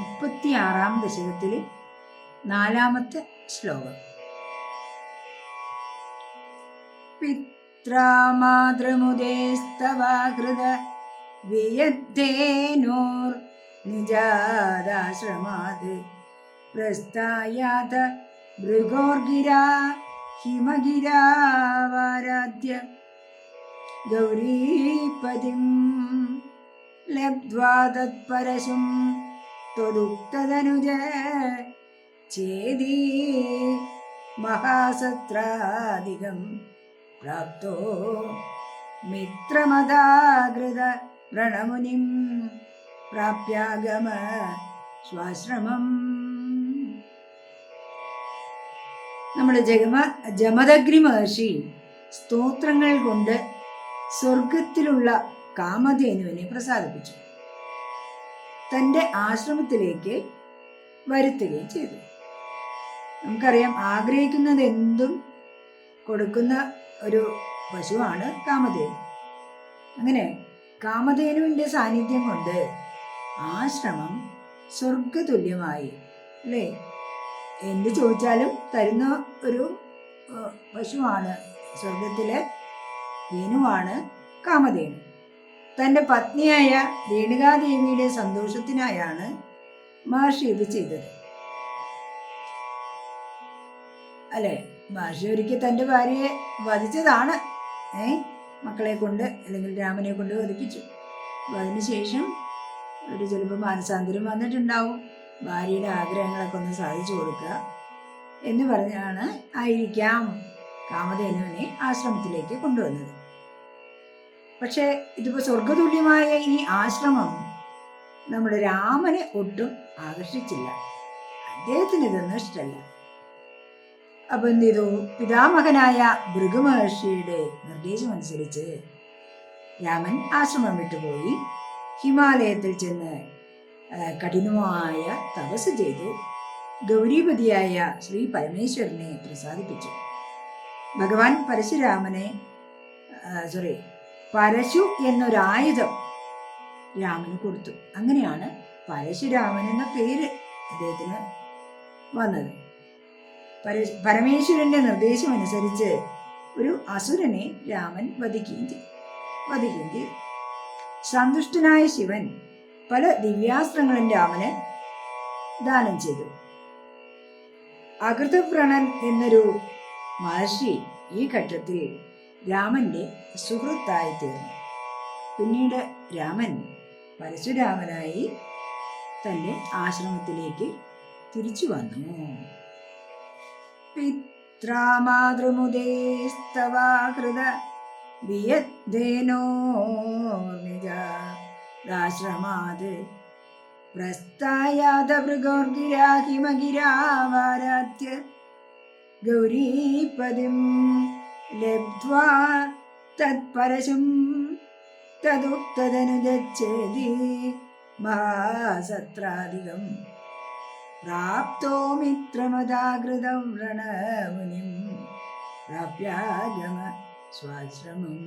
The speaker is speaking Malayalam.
മുപ്പത്തിയാറാം ദശകത്തിലെ നാലാമത്തെ ശ്ലോകം. പിത്രാമാതൃമുദേസ്തവാകൃത വിയദ്ധേനോർ നിജാദാശ്രമാത് പ്രസ്ഥായാത ഭൃഗോർഗിരാ ഹിമഗിരാവാരാധ്യ ഗൗരീപതിം ലബ്ധ്വാ തത്പരശും ത്വദുക്തതനുജ ചേദീ മഹാസത്രാധികം പ്രാപ്തോ മിത്രമതാകൃത വ്രണമുനിം പ്രാപ്യാഗമ സ്വാശ്രമം. നമ്മുടെ ജഗമ ജമദഗ്നി മഹർഷി സ്തോത്രങ്ങൾ കൊണ്ട് സ്വർഗത്തിലുള്ള കാമധേനുവിനെ പ്രസാദിപ്പിച്ചു. തന്റെ ആശ്രമത്തിലേക്ക് വരുത്തുകയും ചെയ്തു. നമുക്കറിയാം ആഗ്രഹിക്കുന്നത് എന്തും കൊടുക്കുന്ന ഒരു പശുവാണ് കാമധേനു. അങ്ങനെ കാമധേനുവിന്റെ സാന്നിധ്യം കൊണ്ട് ആശ്രമം സ്വർഗതുല്യമായി അല്ലേ? എന്ത് ചോദിച്ചാലും തരുന്ന ഒരു പശുവാണ്. സ്വർഗത്തിലെ ധേനുവാണ് കാമധേനു. തന്റെ പത്നിയായ രേണുകാദേവിയുടെ സന്തോഷത്തിനായാണ് മഹർഷി ഇത് ചെയ്തത്. അല്ലേ? മഹർഷി ഒരിക്കൽ തന്റെ ഭാര്യയെ വധിച്ചതാണ്. ഏ? മക്കളെ കൊണ്ട് അല്ലെങ്കിൽ രാമനെ കൊണ്ട് വധിപ്പിച്ചു. അപ്പോൾ അതിനുശേഷം ഒരു ചിലപ്പോൾ മാനസാന്തരം വന്നിട്ടുണ്ടാവും. ഭാര്യയുടെ ആഗ്രഹങ്ങളൊക്കെ ഒന്ന് സാധിച്ചു കൊടുക്കുക എന്ന് പറഞ്ഞാണ് ആയിരിക്കാം കാമധേനുവിനെ ആശ്രമത്തിലേക്ക് കൊണ്ടുവന്നത്. പക്ഷേ ഇതിപ്പോൾ സ്വർഗതുല്യമായ ഈ ആശ്രമം നമ്മുടെ രാമനെ ഒട്ടും ആകർഷിച്ചില്ല. അദ്ദേഹത്തിന് ഇതൊന്നും ഇഷ്ടമല്ല അപ്പൊ എന്ത് ചെയ്തു? പിതാമഹനായ നിർദ്ദേശം നിർദ്ദേശമനുസരിച്ച് രാമൻ ആശ്രമം വിട്ടുപോയി ഹിമാലയത്തിൽ ചെന്ന് കഠിനമായ തപസ് ചെയ്തു. ഗൗരീപതിയായ ശ്രീ പരമേശ്വരനെ പ്രസാദിപ്പിച്ചു. ഭഗവാൻ പരശുരാമനെ സോറി പരശു എന്നൊരായുധം രാമന് കൊടുത്തു. അങ്ങനെയാണ് പരശുരാമൻ എന്ന പേര് അദ്ദേഹത്തിന് വന്നത്. പര പരമേശ്വരന്റെ നിർദ്ദേശമനുസരിച്ച് ഒരു അസുരനെ രാമൻ വധിക്കുകയും ചെയ്തു. വധിക്കുകയും ചെയ്തു. സന്തുഷ്ടനായ ശിവൻ പല ദിവ്യാസ്ത്രങ്ങളും രാമന് ദാനം ചെയ്തു. അകൃതപ്രണൻ എന്നൊരു മഹർഷി ഈ ഘട്ടത്തിൽ രാമന്റെ സുഹൃത്തായി തീർന്നു. പിന്നീട് രാമൻ പരശുരാമനായി തന്റെ ആശ്രമത്തിലേക്ക് തിരിച്ചു വന്നു. പിത്രാമാതൃമുദേസ്തവാകൃത വിയദ്ദേനോ നിജാശ്രമാത് പ്രസ്ഥായാതഭൃഗോർഗിരാഹിമഗിരാവാരാധ്യ ഗൗരീപതിം ലബ്ധ്വാ തത്പരശും തദുക്തദനുജച്ഛേദി മഹാസത്രാധികം. പ്രാപ്തോ മിത്രമതാകൃതം രണമുനിം പ്രാപ്യാഗമ സ്വാശ്രമം.